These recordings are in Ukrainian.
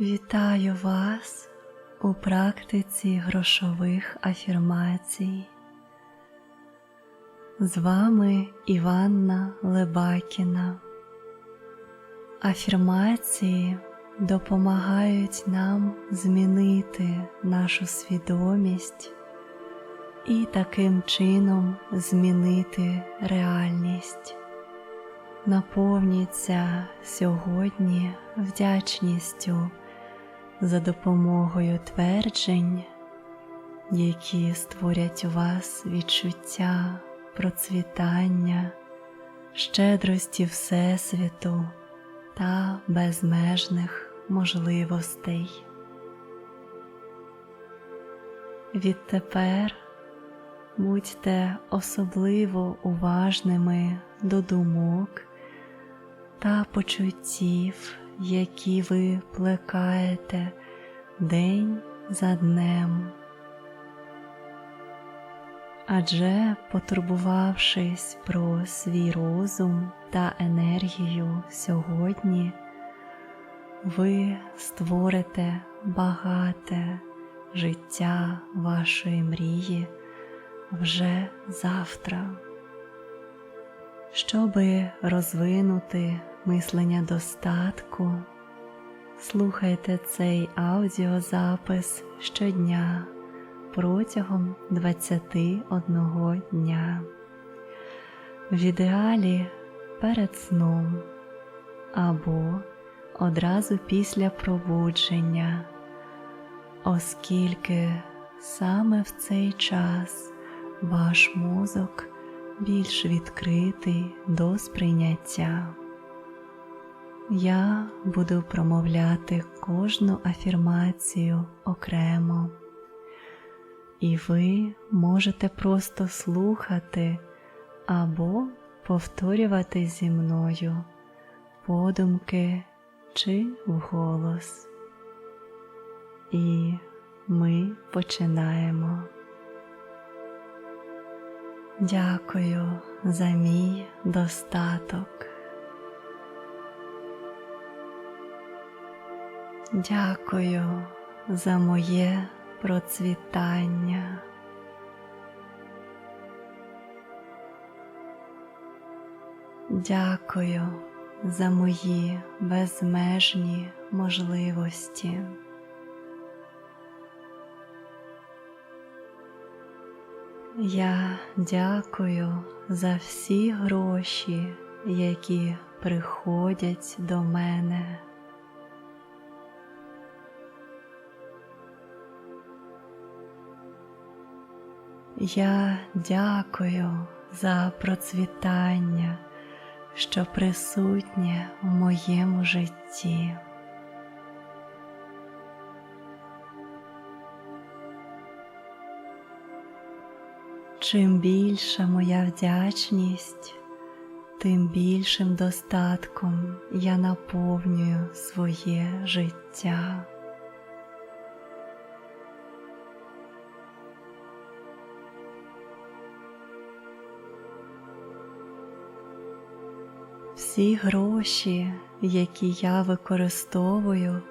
Вітаю вас у практиці грошових афірмацій. З вами Іванна Лебакіна. Афірмації допомагають нам змінити нашу свідомість і таким чином змінити реальність. Наповніться сьогодні вдячністю за допомогою тверджень, які створять у вас відчуття процвітання, щедрості Всесвіту та безмежних можливостей. Відтепер будьте особливо уважними до думок та почуттів, які ви плекаєте день за днем. Адже, потурбувавшись про свій розум та енергію сьогодні, ви створите багате життя вашої мрії вже завтра. Щоби розвинути мислення достатку, слухайте цей аудіозапис щодня протягом 21 дня. В ідеалі перед сном або одразу після пробудження, оскільки саме в цей час ваш мозок більш відкритий до сприйняття. Я буду промовляти кожну афірмацію окремо, і ви можете просто слухати або повторювати зі мною подумки чи вголос. І ми починаємо. Дякую за мій достаток. Дякую за моє процвітання. Дякую за мої безмежні можливості. Я дякую за всі гроші, які приходять до мене. Я дякую за процвітання, що присутнє в моєму житті. Чим більша моя вдячність, тим більшим достатком я наповнюю своє життя. Всі гроші, які я використовую,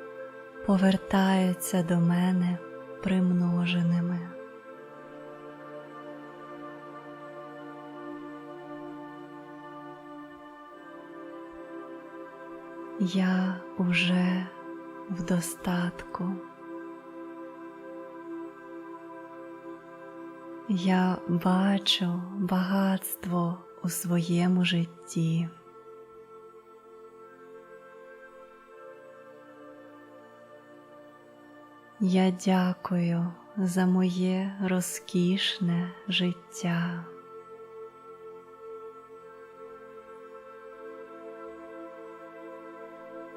повертаються до мене примноженими. Я уже в достатку. Я бачу багатство у своєму житті. Я дякую за моє розкішне життя.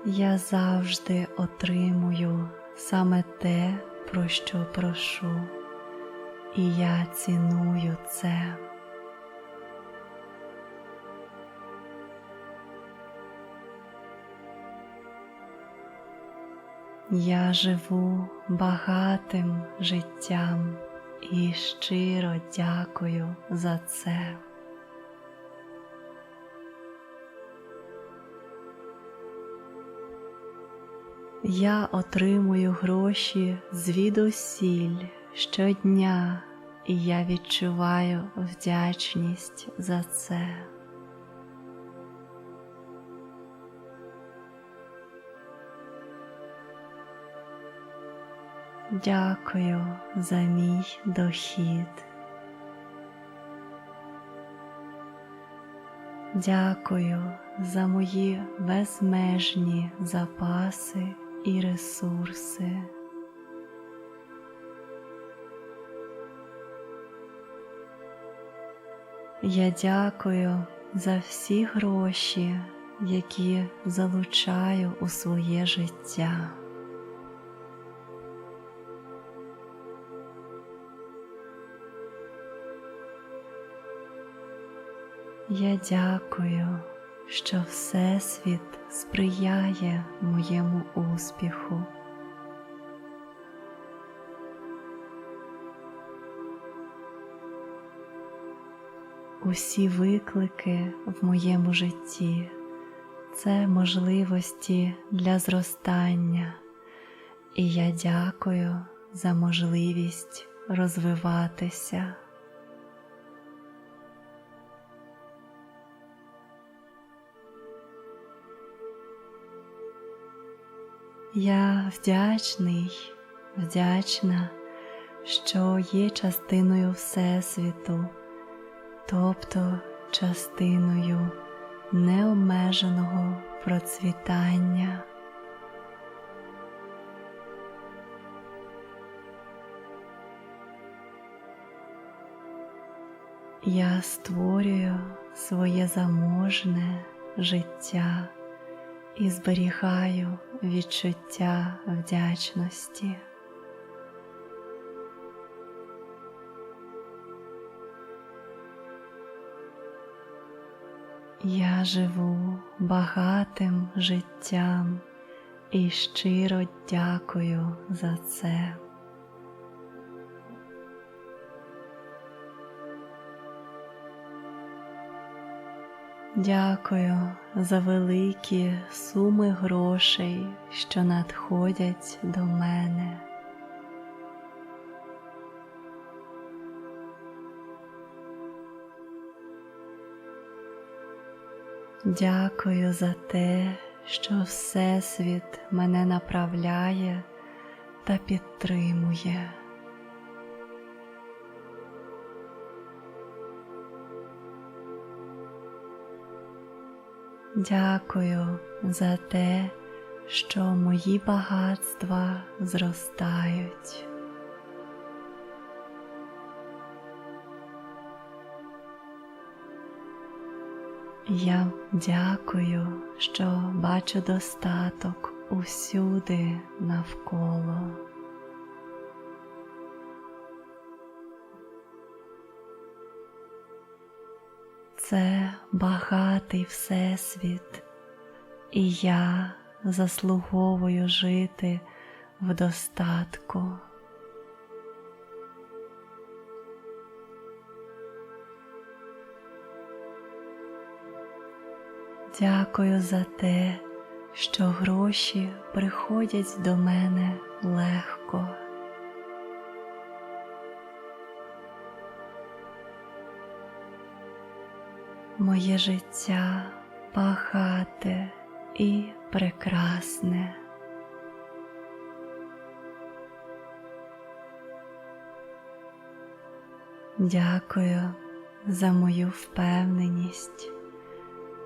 Я завжди отримую саме те, про що прошу, і я ціную це. Я живу багатим життям і щиро дякую за це. Я отримую гроші звідусіль щодня, і я відчуваю вдячність за це. Дякую за мій дохід. Дякую за мої безмежні запаси і ресурси. Я дякую за всі гроші, які залучаю у своє життя. Я дякую, що Всесвіт сприяє моєму успіху. Усі виклики в моєму житті це можливості для зростання, і я дякую за можливість розвиватися. Я вдячний, вдячна, що є частиною Всесвіту, тобто частиною необмеженого процвітання. Я створюю своє заможне життя і зберігаю відчуття вдячності. Я живу багатим життям і щиро дякую за це. Дякую за великі суми грошей, що надходять до мене. Дякую за те, що Всесвіт мене направляє та підтримує. Дякую за те, що мої багатства зростають. Я дякую, що бачу достаток усюди навколо. Це багатий Всесвіт, і я заслуговую жити в достатку. Дякую за те, що гроші приходять до мене легко. Моє життя багате і прекрасне. Дякую за мою впевненість.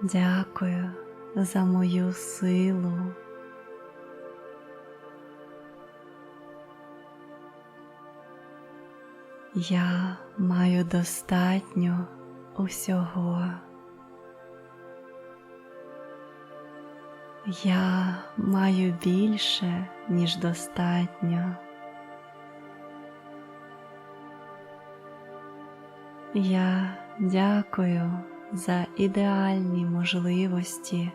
Дякую за мою силу. Я маю достатньо усього. Я маю більше, ніж достатньо. Я дякую за ідеальні можливості,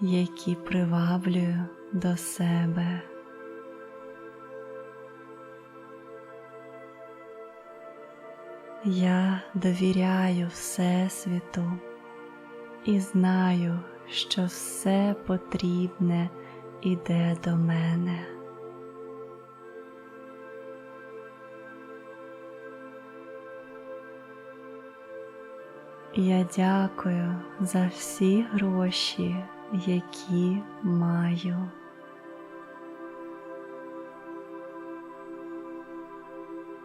які приваблюю до себе. Я довіряю Всесвіту і знаю, що все потрібне іде до мене. Я дякую за всі гроші, які маю.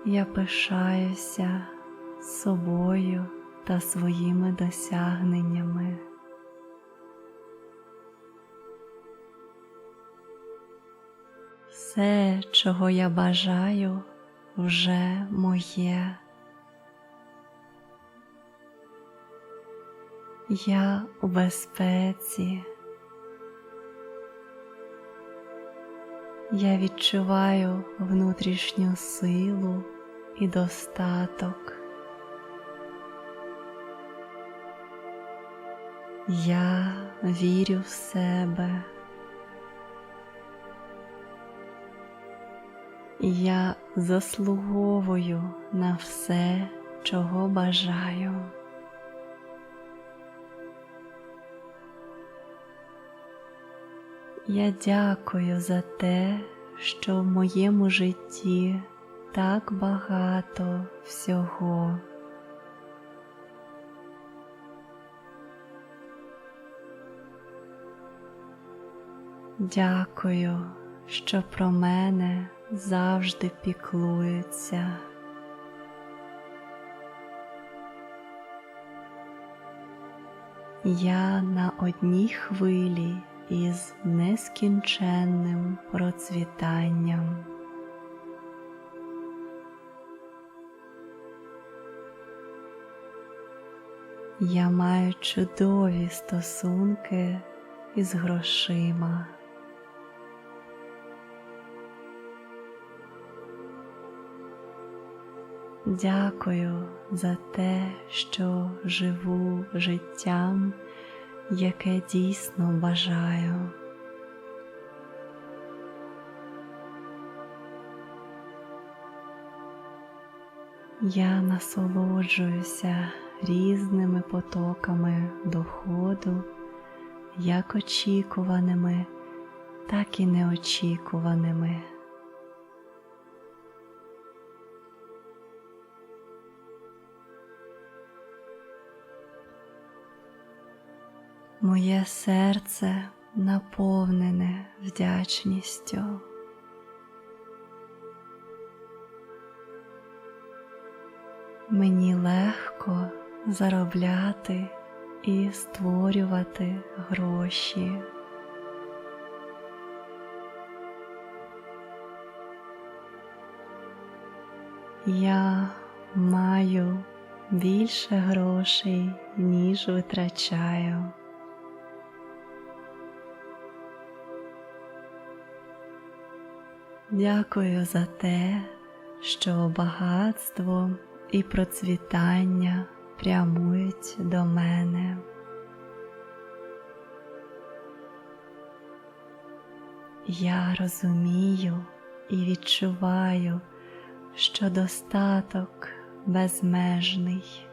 Я пишаюся собою та своїми досягненнями. Все, чого я бажаю, вже моє. Я у безпеці. Я відчуваю внутрішню силу і достаток. Я вірю в себе. Я заслуговую на все, чого бажаю. Я дякую за те, що в моєму житті так багато всього. Дякую, що про мене завжди піклуються. Я на одній хвилі із нескінченним процвітанням. Я маю чудові стосунки із грошима. Дякую за те, що живу життям, яке дійсно бажаю. Я насолоджуюся різними потоками доходу, як очікуваними, так і неочікуваними. Моє серце наповнене вдячністю. Мені легко заробляти і створювати гроші. Я маю більше грошей, ніж витрачаю. Дякую за те, що багатство і процвітання прямують до мене. Я розумію і відчуваю, що достаток безмежний.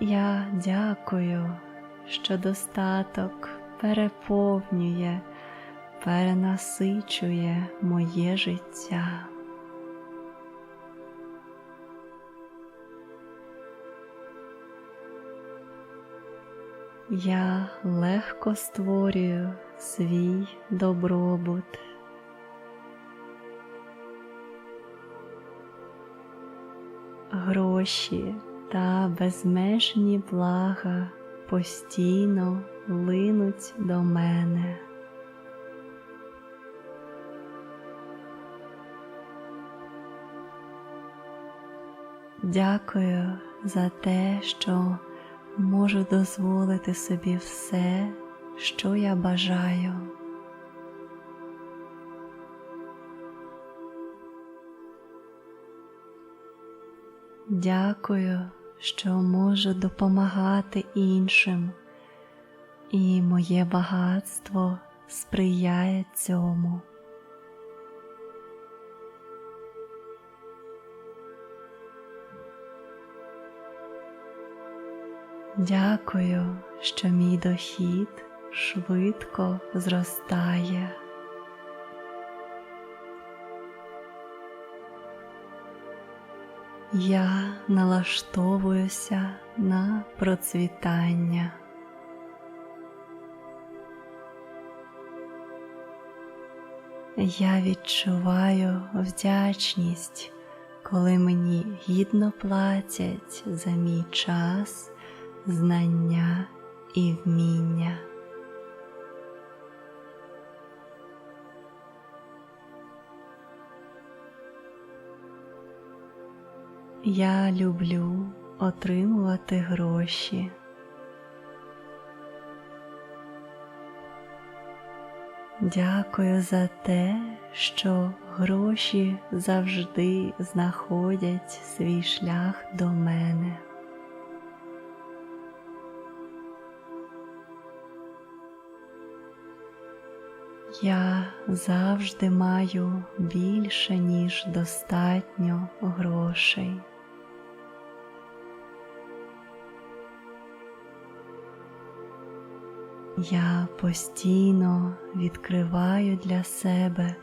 Я дякую, що достаток переповнює, перенасичує моє життя. Я легко створюю свій добробут. Гроші та безмежні блага постійно линуть до мене. Дякую за те, що можу дозволити собі все, що я бажаю. Дякую, що можу допомагати іншим, і моє багатство сприяє цьому. Дякую, що мій дохід швидко зростає. Я налаштовуюся на процвітання. Я відчуваю вдячність, коли мені гідно платять за мій час, знання і вміння. Я люблю отримувати гроші. Дякую за те, що гроші завжди знаходять свій шлях до мене. Я завжди маю більше, ніж достатньо грошей. Я постійно відкриваю для себе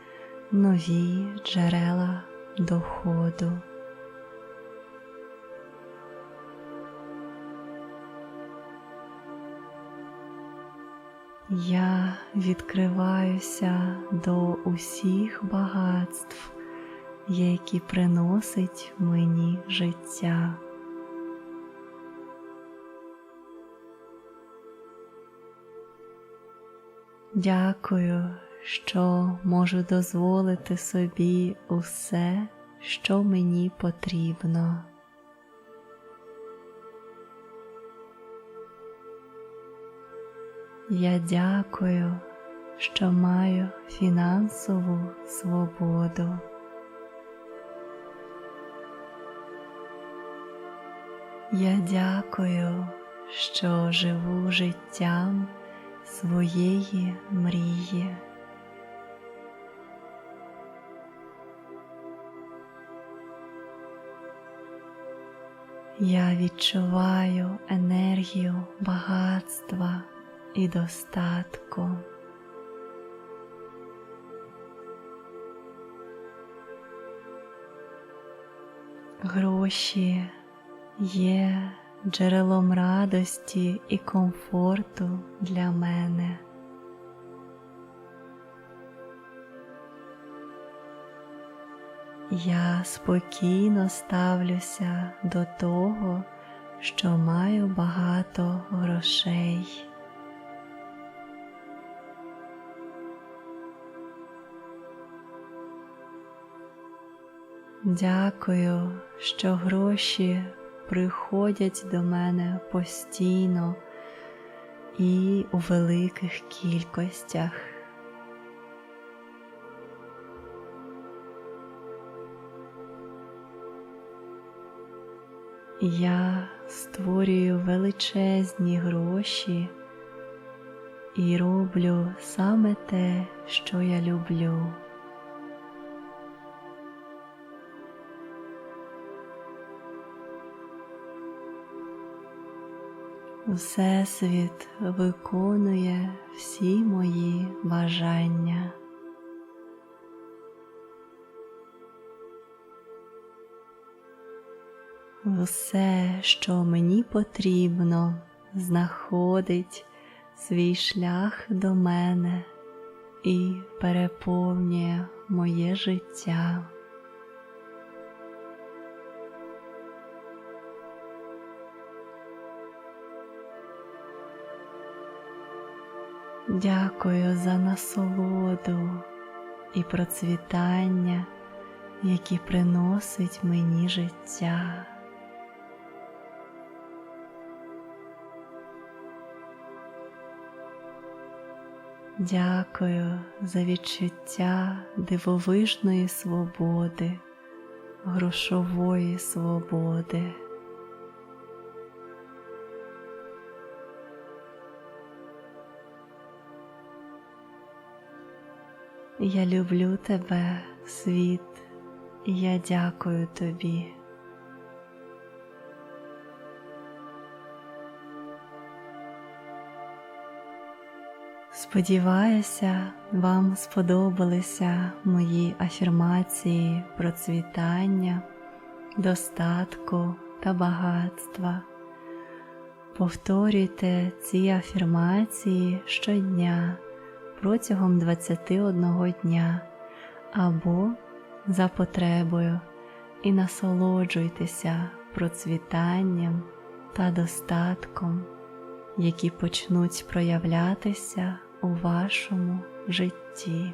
нові джерела доходу. Я відкриваюся до усіх багатств, які приносить мені життя. Дякую, що можу дозволити собі усе, що мені потрібно. Я дякую, що маю фінансову свободу. Я дякую, що живу життям своєї мрії. Я відчуваю енергію багатства і достатку. Гроші є джерелом радості і комфорту для мене. Я спокійно ставлюся до того, що маю багато грошей. Дякую, що гроші приходять до мене постійно і у великих кількостях. Я створюю величезні гроші і роблю саме те, що я люблю. Всесвіт виконує всі мої бажання. Все, що мені потрібно, знаходить свій шлях до мене і переповнює моє життя. Дякую за насолоду і процвітання, які приносить мені життя. Дякую за відчуття дивовижної свободи, грошової свободи. Я люблю тебе, світ, я дякую тобі. Сподіваюся, вам сподобалися мої афірмації процвітання, достатку та багатства. Повторюйте ці афірмації щодня протягом 21 дня або за потребою і насолоджуйтеся процвітанням та достатком, які почнуть проявлятися у вашому житті.